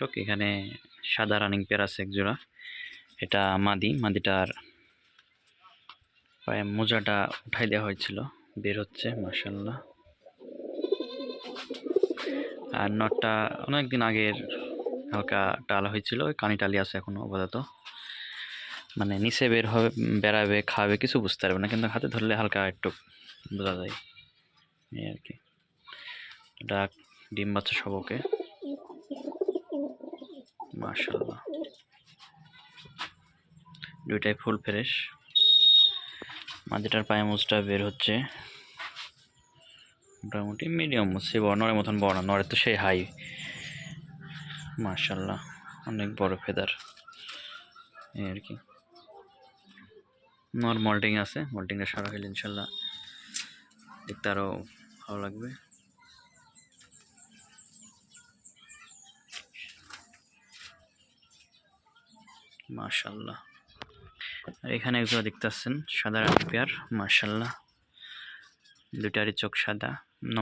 দর্শক, এখানে সাদা রানিং পেয়ার আছে এক জোড়া এটা মাদি, মাদিটার পায়ে মোজাটা উঠাই দেওয়া হয়েছিল। বের হচ্ছে মার্শাল্লাহ আর নটটা অনেকদিন আগের হালকা টাল হয়েছিল কানি টালি আছে এখনও আপাতত। মানে নিচে বের হবে, বেড়াবে, খাবে, কিছু বুঝতে পারবে না, কিন্তু হাতে ধরলে হালকা একটু বোঝা যায়। এই আর কি। এটা ডিম বাচ্চা সব ওকে মার্শাল্লাহ দুইটাই ফুল ফ্রেশ। মাঝেটার পায়ে মুচটা বের হচ্ছে। মোটামুটি মিডিয়াম সে বড় নরের মতন বড় না নরের তো সেই হাই মার্শাল্লাহ অনেক বড় ফেদার এই আর কি। নর মল্টিং আছে মল্টিংটা সারা হইলে ইনশাল্লাহ দেখতে আরও ভালো লাগবে। মার্শাল্লাহ আর এখানে একজোড়া দেখতে পাচ্ছেন সাদা রানী পেয়ার মার্শাল্লাহ দুটারই চোখ সাদা।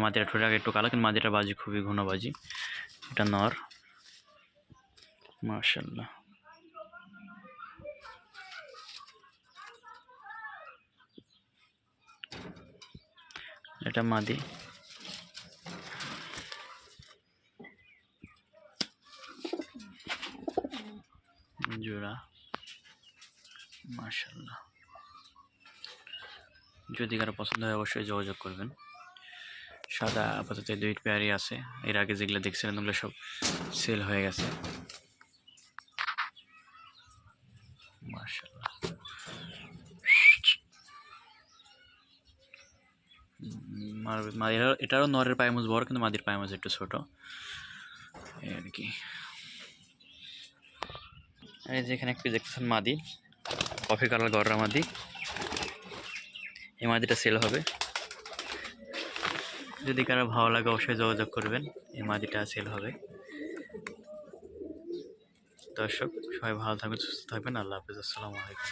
মাদিটা ঠোঁট আগে একটু কালো, কিন্তু মাদিটা বাজি খুবই ঘন বাজি। এটা নর। মার্শাল্লাহ এটা মাদি। জোড়া মার্শাল্লাহ যদি কারও পছন্দ হয় অবশ্যই যোগাযোগ করবেন। সাদা আপাতত দুই পেয়ারই আছে। এর আগে যেগুলো দেখছিলেন ওগুলো সব সেল হয়ে গেছে। এটারও- নরের পায়মুজ বড় কিন্তু মাদির পায়মুজ একটু ছোট। আর কি। এই যে এখানে একটু দেখতেছেন মাদি কফি কালার গররা মাদি। এই মাদিটা সেল হবে। যদি কারও ভালো লাগে অবশ্যই যোগাযোগ করবেন, এই মাদিটা সেল হবে। দর্শক, সবাই ভালো থাকবেন, সুস্থ থাকবেন। আল্লাহ হাফিজ, আসসালামু আলাইকুম।